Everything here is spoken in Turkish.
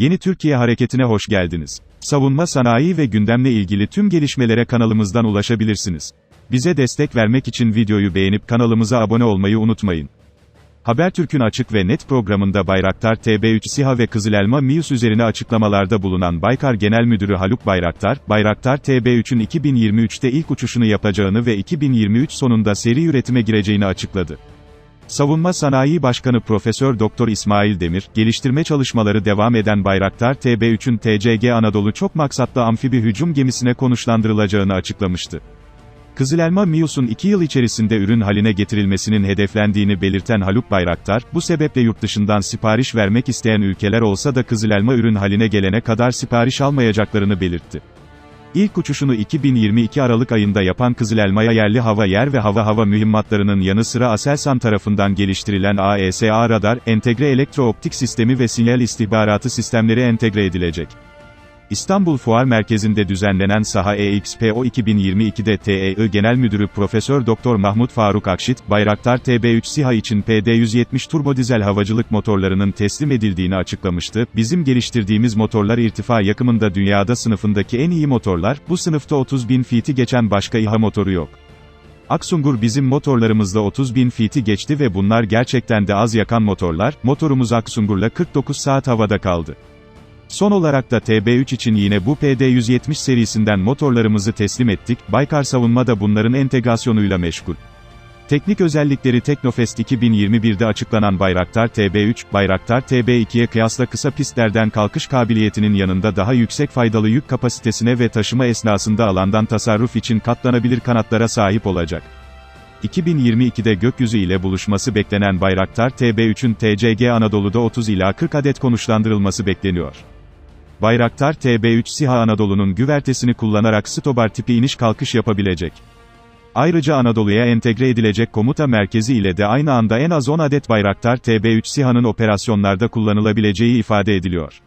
Yeni Türkiye Hareketi'ne hoş geldiniz. Savunma sanayi ve gündemle ilgili tüm gelişmelere kanalımızdan ulaşabilirsiniz. Bize destek vermek için videoyu beğenip kanalımıza abone olmayı unutmayın. Habertürk'ün açık ve net programında Bayraktar TB3 SİHA ve Kızılelma MİUS üzerine açıklamalarda bulunan Baykar Genel Müdürü Haluk Bayraktar, Bayraktar TB3'ün 2023'te ilk uçuşunu yapacağını ve 2023 sonunda seri üretime gireceğini açıkladı. Savunma Sanayi Başkanı Profesör Doktor İsmail Demir, geliştirme çalışmaları devam eden Bayraktar TB3'ün TCG Anadolu çok maksatlı amfibi hücum gemisine konuşlandırılacağını açıklamıştı. Kızılelma MİUS'un 2 yıl içerisinde ürün haline getirilmesinin hedeflendiğini belirten Haluk Bayraktar, bu sebeple yurt dışından sipariş vermek isteyen ülkeler olsa da Kızılelma ürün haline gelene kadar sipariş almayacaklarını belirtti. İlk uçuşunu 2022 Aralık ayında yapan Kızılelma'ya yerli hava yer ve hava hava mühimmatlarının yanı sıra Aselsan tarafından geliştirilen AESA radar, entegre elektro-optik sistemi ve sinyal istihbaratı sistemleri entegre edilecek. İstanbul Fuar Merkezi'nde düzenlenen Saha EXPO 2022'de TEI Genel Müdürü Profesör Doktor Mahmut Faruk Akşit, Bayraktar TB3 SİHA için PD-170 turbodizel havacılık motorlarının teslim edildiğini açıklamıştı. Bizim geliştirdiğimiz motorlar irtifa yakımında dünyada sınıfındaki en iyi motorlar, bu sınıfta 30 bin fiti geçen başka İHA motoru yok. Aksungur bizim motorlarımızda 30 bin fiti geçti ve bunlar gerçekten de az yakan motorlar, motorumuz Aksungur'la 49 saat havada kaldı. Son olarak da TB3 için yine bu PD170 serisinden motorlarımızı teslim ettik, Baykar Savunma da bunların entegrasyonuyla meşgul. Teknik özellikleri Teknofest 2021'de açıklanan Bayraktar TB3, Bayraktar TB2'ye kıyasla kısa pistlerden kalkış kabiliyetinin yanında daha yüksek faydalı yük kapasitesine ve taşıma esnasında alandan tasarruf için katlanabilir kanatlara sahip olacak. 2022'de gökyüzü ile buluşması beklenen Bayraktar TB3'ün TCG Anadolu'da 30 ila 40 adet konuşlandırılması bekleniyor. Bayraktar TB3 SİHA Anadolu'nun güvertesini kullanarak stobar tipi iniş kalkış yapabilecek. Ayrıca Anadolu'ya entegre edilecek komuta merkezi ile de aynı anda en az 10 adet Bayraktar TB3 SİHA'nın operasyonlarda kullanılabileceği ifade ediliyor.